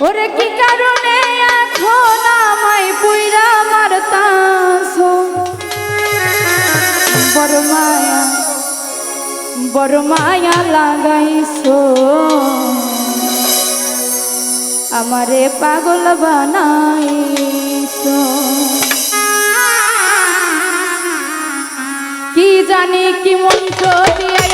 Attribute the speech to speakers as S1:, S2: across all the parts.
S1: ওরে কি কারণে এখন আমায় পুইরা মারতাছ? বড় মায়া বড় মায়া লাগাইছো। আমারে পাগল বানাইছো। কি জানি কি মন্ত্র দিয়ে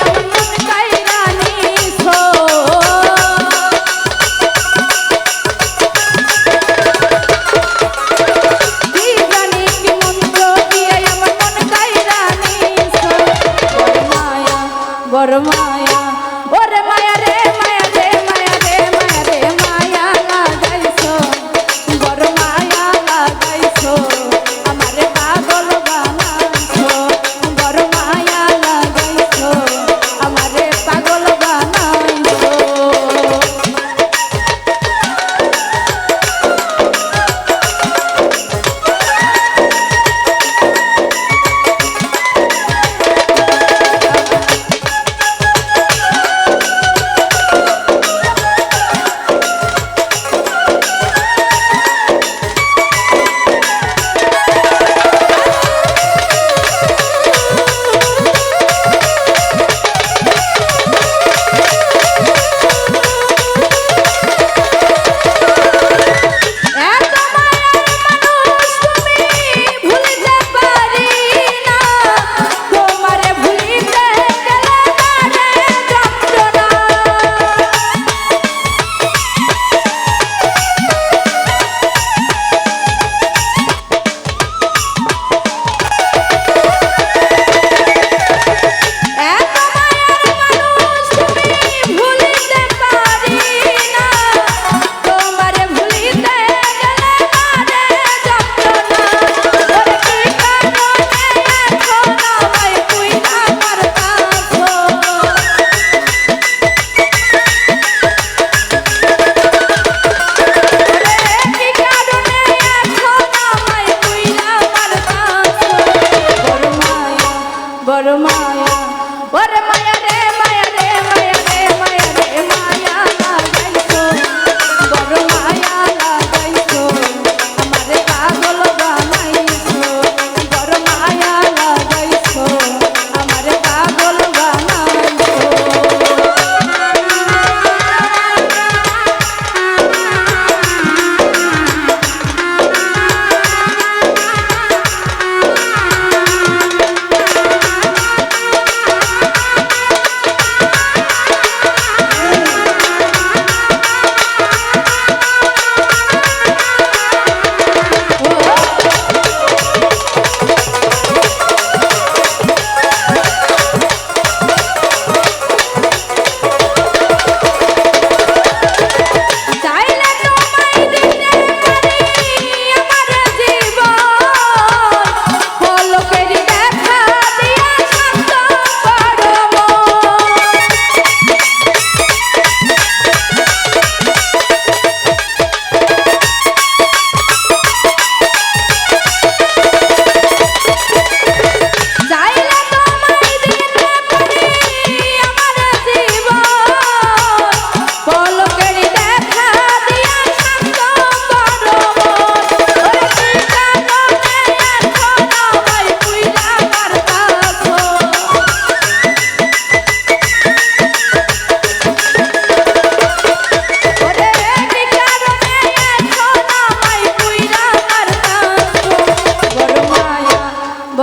S1: ওরে মায়া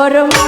S1: por